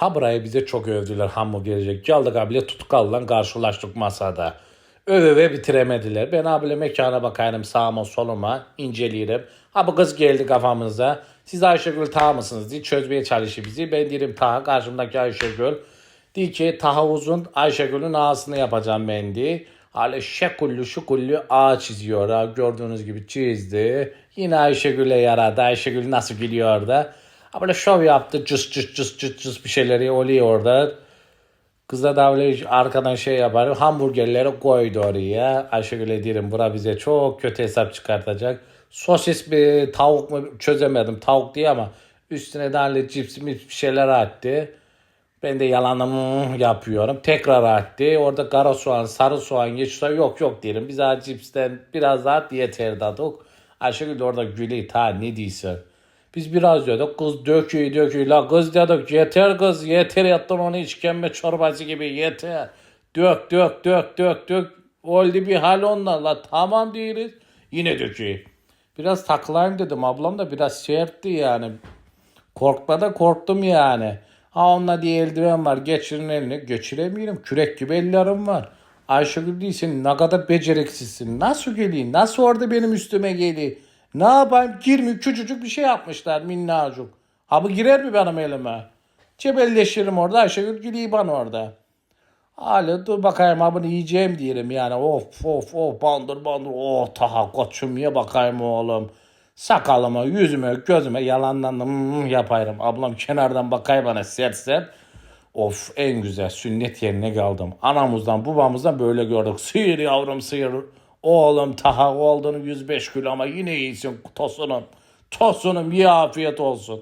Ha bize çok övdüler hamburgerci. Geldik abiyle tutukallan karşılaştık masada. Öve bitiremediler. Ben abiyle mekana bakayım sağıma soluma inceleyelim. Ha bu kız geldi kafamıza. Siz Ayşegül Taha mısınız diye çözmeye çalışıyor bizi. Ben dedim Taha karşımdaki Ayşegül. Diyor ki Taha uzun Ayşegül'ün ağasını yapacağım ben diye. Hala şekullu şukullu ağ çiziyor. Ha. Gördüğünüz gibi çizdi. Yine Ayşegül'e yaradı. Ayşegül nasıl gülüyor da. Böyle şov yaptı. Cıs cıs cıs cıs cıs bir şeyleri oluyor orada. Kız da davle arkadan şey yapar. Hamburgerleri koydu oraya. Ayşegül'e derim bura bize çok kötü hesap çıkartacak. Sosis mi tavuk mu çözemedim. Tavuk diye ama üstüne de hani cips mi bir şeyler attı. Ben de yalanım yapıyorum. Tekrar attı. Orada kara soğan, sarı soğan, yeşil soğan yok yok derim. Biz daha cipsten biraz daha yeter dedik. Ayşegül de orada gülüyor. Ta ne diyorsun? Biz biraz dedik. Kız döküyor döküyor. La kız dedik yeter kız yeter yattın onu işkembe çorbası gibi yeter. Dök dök dök dök dök. Oldu bir hal onunla. La tamam değiliz. Yine döküyor. Biraz takılayım dedim. Ablam da biraz sertti yani. Korkmadan korktum yani. Ha onunla diye eldiven var. Geçirin elini. Geçiremiyorum. Kürek gibi ellerim var. Ayşegül değilsin. Ne kadar beceriksizsin. Nasıl geleyim? Nasıl orada benim üstüme geliyor? Ne yapayım? Girmiyor. Küçücük bir şey yapmışlar minnacık. Ha bu girer mi benim elime? Cebelleşirim orada. Ayşegül gülüyor bana orada. Hala dur bakayım ha yiyeceğim diyelim yani. Of of of bandır bandır. Oh taha koçum ye bakayım oğlum. Sakalıma, yüzüme, gözüme yalandan hmm, yaparım. Ablam kenardan bakay bana sert. Of en güzel sünnet yerine geldim. Anamızdan babamızdan böyle gördük. Sıyır yavrum sıyır. Oğlum taha olduğunu 105 kilo ama yine iyisin tosunum. Tosunum ye afiyet olsun.